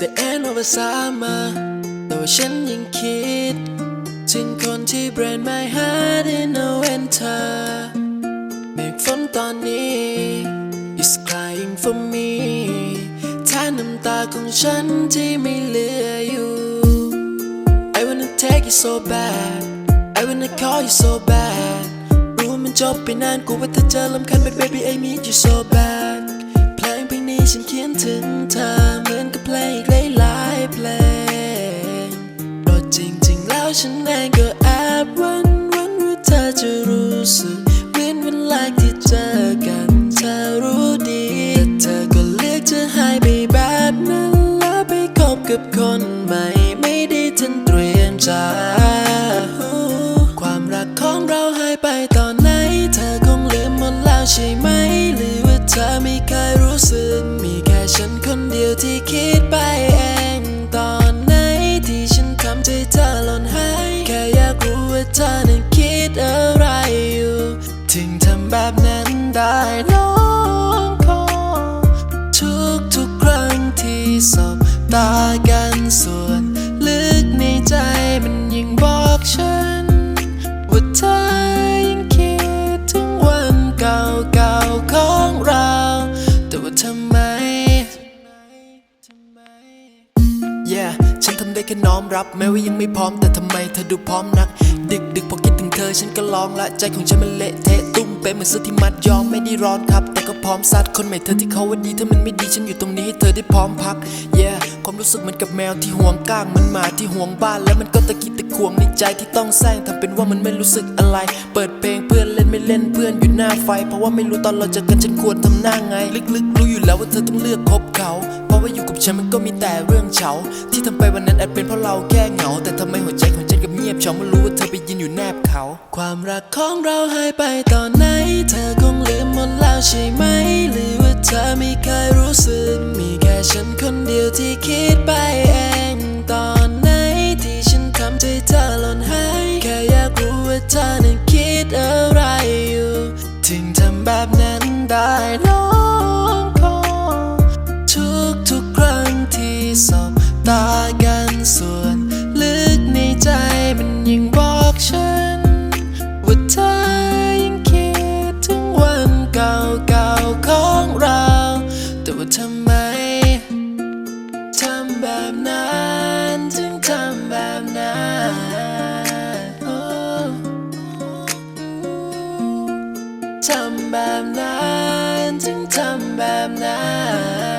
the end of a summer แต่ว่าฉันยังคิด ถึงคนที่ break my heart in a winter เมฆฝนตอนนี้ is crying for me แทนน้ำตาของฉันที่ไม่เหลืออยู่ I wanna take you so bad I wanna call you so bad รู้มันจบไปนานกูว่าเธอจะลำคัน but baby I need you so bad เพลงเพลงนี้ฉันเขียนถึงเธอ แล้วฉันเองก็แอบหวันวันว่าเธอจะรู้สึกเหมือนวันแรกที่เจอกันเธอรู้ดีแต่เธอก็เลือกจะหายไปแบบนั้นแล้วไปคบกับคนใหม่ ไม่ได้ทันเตรียมใจความรักของเราหายไปตอนไหน เธอคงลืมหมดแล้วใช่ไหม หรือว่าเธอไม่เคยรู้สึก มีแค่ฉันคนเดียวที่คิด แค่อยากรู้ว่าเธอนั้นคิดอะไรอยู่ ถึงทำแบบนั้นได้ลองขอทุกทุกครั้งที่สบตากันส่วน ลึกในใจมันยิ่งบอกฉัน ว่าเธอยังคิดถึงวันเก่าๆของเรา แต่ว่าทำไม Yeah ทำได้แค่น้อมรับ แม้ว่ายังไม่พร้อมแต่ทำไมเธอดูพร้อมนัก ดึกดึกพอคิดถึงเธอฉันก็ลองละใจของฉันมันเละเทะตุ้มเป๊ะเหมือนเสื้อที่มัดยอมไม่ได้ร้อนครับ แต่ก็พร้อมซัดคนใหม่เธอที่เขาว่าดีถ้ามันไม่ดีฉันอยู่ตรงนี้ให้เธอได้พร้อมพัก Yeah ความรู้สึกเหมือนกับแมวที่ห่วงก้างเหมันหมาที่ห่วงบ้าน แล้วมันก็ตะกิดตะขวงในใจที่ต้องแซงทำเป็นว่ามันไม่รู้สึกอะไร เปิดเพลงเพื่อนเล่นไม่เล่นเพื่อนอยู่หน้าไฟ เพราะว่าไม่รู้ตอนเราเจอกันฉันควรทำหน้าไง ลึกๆ รู้อยู่แล้วว่าเธอต้องเลือกคบเขาะว่าอยู่กับฉันมันก็มีแต่เรื่องเฉาที่ทำไปวันนั้นอาจเป็นเพราะเราแค่เหงา แต่ทำไมหัวใจของฉันกับเงียบเฉาเมื่อรู้ว่าเธอไปยืนอยู่แนบเขา ความรักของเราหายไปตอนไหน เธอคงลืมหมดแล้วใช่ไหม หรือว่าเธอไม่เคยรู้สึกมีำแบบนั้นถึงทำแบบนั้นทำแบบนั้นถึงทำแบบนั้น